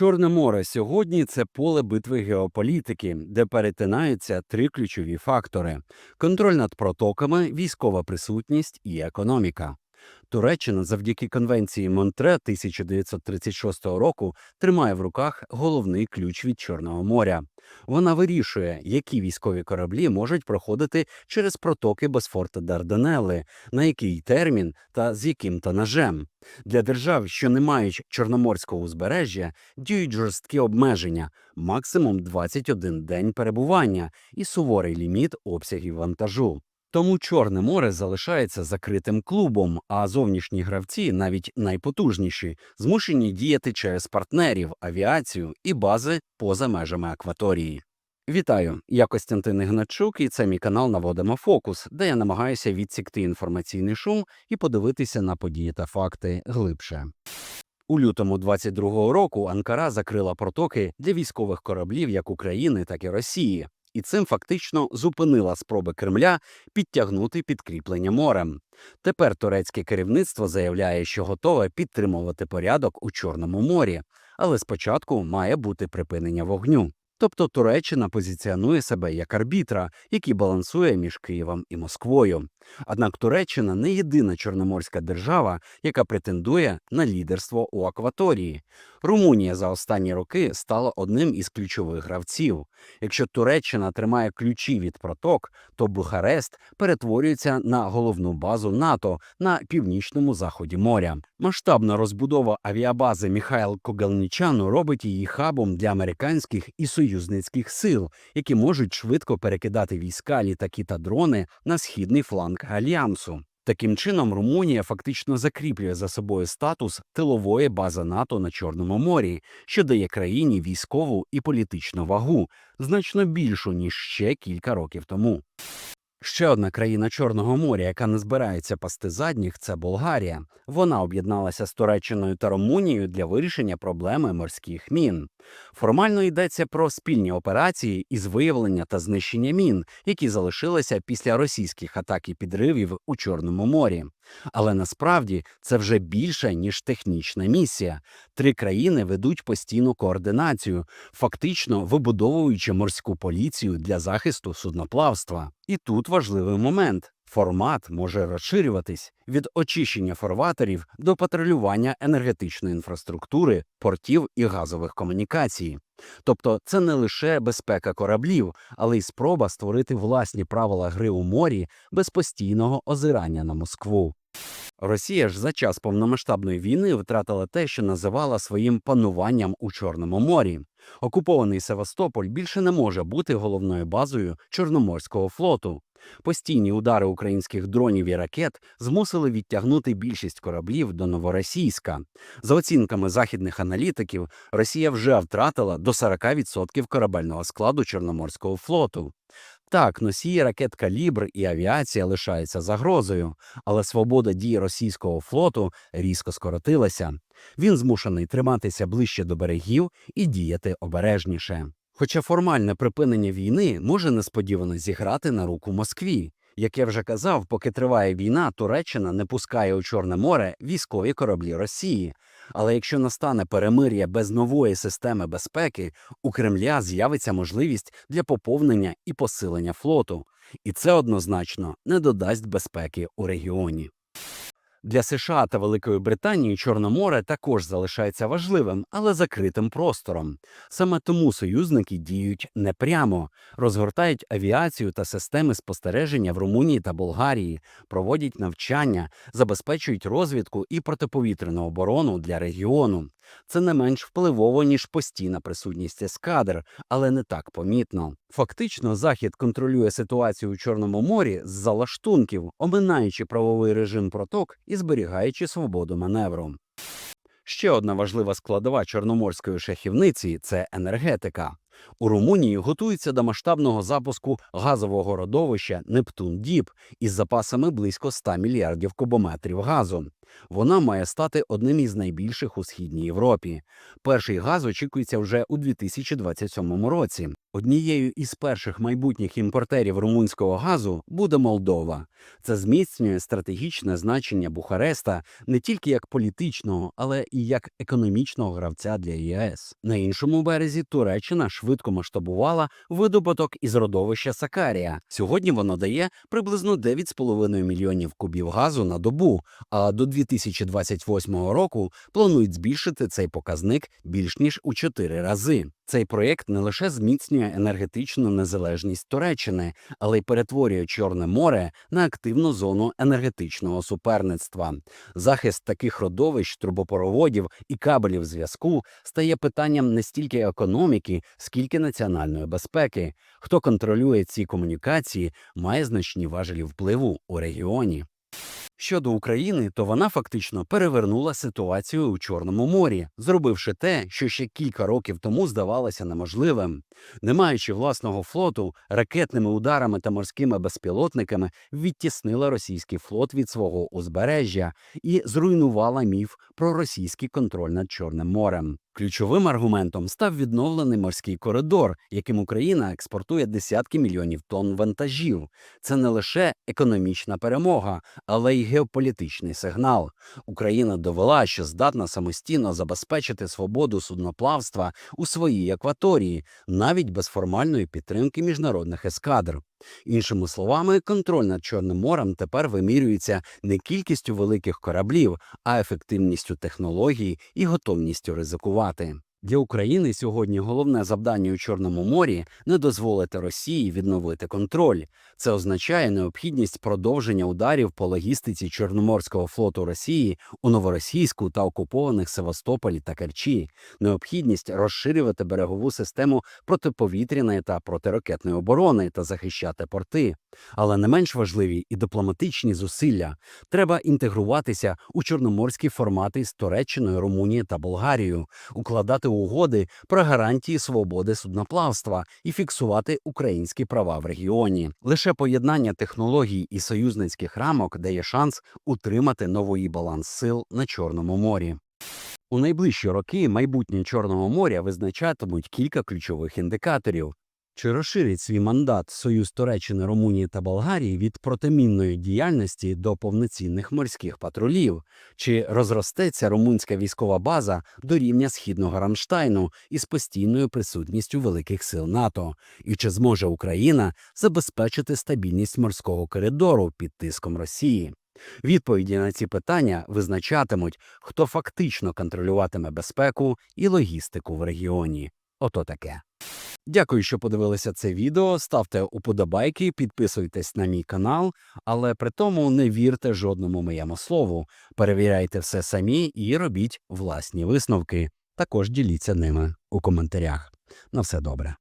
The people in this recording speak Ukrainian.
Чорне море сьогодні це поле битви геополітики, де перетинаються три ключові фактори: контроль над протоками, військова присутність і економіка. Туреччина завдяки конвенції Монтре 1936 року тримає в руках головний ключ від Чорного моря. Вона вирішує, які військові кораблі можуть проходити через протоки Босфор та Дарданели, на який термін та з яким тонажем. Для держав, що не мають чорноморського узбережжя, діють жорсткі обмеження, максимум 21 день перебування і суворий ліміт обсягів вантажу. Тому Чорне море залишається закритим клубом, а зовнішні гравці, навіть найпотужніші, змушені діяти через партнерів, авіацію і бази поза межами акваторії. Вітаю! Я Костянтин Ігначук, і це мій канал Наводимо Фокус, де я намагаюся відсікти інформаційний шум і подивитися на події та факти глибше. У лютому 22-го року Анкара закрила протоки для військових кораблів як України, так і Росії, і цим фактично зупинила спроби Кремля підтягнути підкріплення морем. Тепер турецьке керівництво заявляє, що готове підтримувати порядок у Чорному морі, але спочатку має бути припинення вогню. Тобто Туреччина позиціонує себе як арбітра, який балансує між Києвом і Москвою. Однак Туреччина не єдина чорноморська держава, яка претендує на лідерство у акваторії. Румунія за останні роки стала одним із ключових гравців. Якщо Туреччина тримає ключі від проток, то Бухарест перетворюється на головну базу НАТО на північному заході моря. Масштабна розбудова авіабази Міхайл Когалнічану робить її хабом для американських і союзницьких сил, які можуть швидко перекидати війська, літаки та дрони на східний фланг альянсу. Таким чином, Румунія фактично закріплює за собою статус тилової бази НАТО на Чорному морі, що дає країні військову і політичну вагу, значно більшу ніж ще кілька років тому. Ще одна країна Чорного моря, яка не збирається пасти задніх, це Болгарія. Вона об'єдналася з Туреччиною та Румунією для вирішення проблеми морських мін. Формально йдеться про спільні операції із виявлення та знищення мін, які залишилися після російських атак і підривів у Чорному морі. Але насправді це вже більше ніж технічна місія. Три країни ведуть постійну координацію, фактично вибудовуючи морську поліцію для захисту судноплавства. І тут важливий момент. Формат може розширюватись від очищення форватерів до патрулювання енергетичної інфраструктури, портів і газових комунікацій. Тобто це не лише безпека кораблів, але й спроба створити власні правила гри у морі без постійного озирання на Москву. Росія ж за час повномасштабної війни втратила те, що називала своїм пануванням у Чорному морі. Окупований Севастополь більше не може бути головною базою Чорноморського флоту. Постійні удари українських дронів і ракет змусили відтягнути більшість кораблів до Новоросійська. За оцінками західних аналітиків, Росія вже втратила до 40% корабельного складу Чорноморського флоту. Так, носії ракет калібр і авіація лишаються загрозою, але свобода дій російського флоту різко скоротилася. Він змушений триматися ближче до берегів і діяти обережніше. Хоча формальне припинення війни може несподівано зіграти на руку Москві. Як я вже казав, поки триває війна, Туреччина не пускає у Чорне море військові кораблі Росії. Але якщо настане перемир'я без нової системи безпеки, у Кремля з'явиться можливість для поповнення і посилення флоту, і це однозначно не додасть безпеки у регіоні. Для США та Великої Британії Чорне море також залишається важливим, але закритим простором. Саме тому союзники діють непрямо, розгортають авіацію та системи спостереження в Румунії та Болгарії, проводять навчання, забезпечують розвідку і протиповітряну оборону для регіону. Це не менш впливово ніж постійна присутність ескадр, але не так помітно. Фактично, захід контролює ситуацію у Чорному морі з залаштунків, оминаючи правовий режим проток і зберігаючи свободу маневру. Ще одна важлива складова чорноморської шахівниці це енергетика. У Румунії готується до масштабного запуску газового родовища Нептун Діп із запасами близько 100 мільярдів кубометрів газу. Вона має стати одним із найбільших у східній Європі. Перший газ очікується вже у 2027 році. Однією із перших майбутніх імпортерів румунського газу буде Молдова. Це зміцнює стратегічне значення Бухареста не тільки як політичного, але і як економічного гравця для ЄС. На іншому березі Туреччина швидко масштабувала видобуток із родовища Сакарія. Сьогодні воно дає приблизно 9,5 мільйонів кубів газу на добу. А до 2028 року планують збільшити цей показник більш ніж у 4 рази. Цей проєкт не лише зміцнює енергетичну незалежність Туреччини, але й перетворює Чорне море на активну зону енергетичного суперництва. Захист таких родовищ, трубопроводів і кабелів зв'язку стає питанням не стільки економіки, скільки національної безпеки. Хто контролює ці комунікації, має значні важелі впливу у регіоні. Щодо України, то вона фактично перевернула ситуацію у Чорному морі, зробивши те, що ще кілька років тому здавалося неможливим. Не маючи власного флоту, ракетними ударами та морськими безпілотниками відтіснила російський флот від свого узбережжя і зруйнувала міф про російський контроль над Чорним морем. Ключовим аргументом став відновлений морський коридор, яким Україна експортує десятки мільйонів тонн вантажів. Це не лише економічна перемога, але й геополітичний сигнал. Україна довела, що здатна самостійно забезпечити свободу судноплавства у своїй акваторії, навіть без формальної підтримки міжнародних ескадр. Іншими словами, контроль над Чорним морем тепер вимірюється не кількістю великих кораблів, а ефективністю технологій і готовністю ризикувати. мати. Для України сьогодні головне завдання у Чорному морі не дозволити Росії відновити контроль. Це означає необхідність продовження ударів по логістиці Чорноморського флоту Росії у новоросійську та окупованих Севастополі та Керчі, необхідність розширювати берегову систему протиповітряної та протиракетної оборони та захищати порти. Але не менш важливі і дипломатичні зусилля треба інтегруватися у чорноморські формати з Туреччиною, Румунією та Болгарією, укладати угоди про гарантії свободи судноплавства і фіксувати українські права в регіоні. Лише поєднання технологій і союзницьких рамок дає шанс утримати новий баланс сил на Чорному морі. У найближчі роки майбутнє Чорного моря визначатимуть кілька ключових індикаторів. Чи розширить свій мандат Союз Туреччини, Румунії та Болгарії від протимінної діяльності до повноцінних морських патрулів? Чи розростеться румунська військова база до рівня східного Рамштайну із постійною присутністю великих сил НАТО? І чи зможе Україна забезпечити стабільність морського коридору під тиском Росії? Відповіді на ці питання визначатимуть, хто фактично контролюватиме безпеку і логістику в регіоні. Ото таке. Дякую, що подивилися це відео. Ставте уподобайки, підписуйтесь на мій канал, але при тому не вірте жодному моєму слову. Перевіряйте все самі і робіть власні висновки. Також діліться ними у коментарях. На все добре.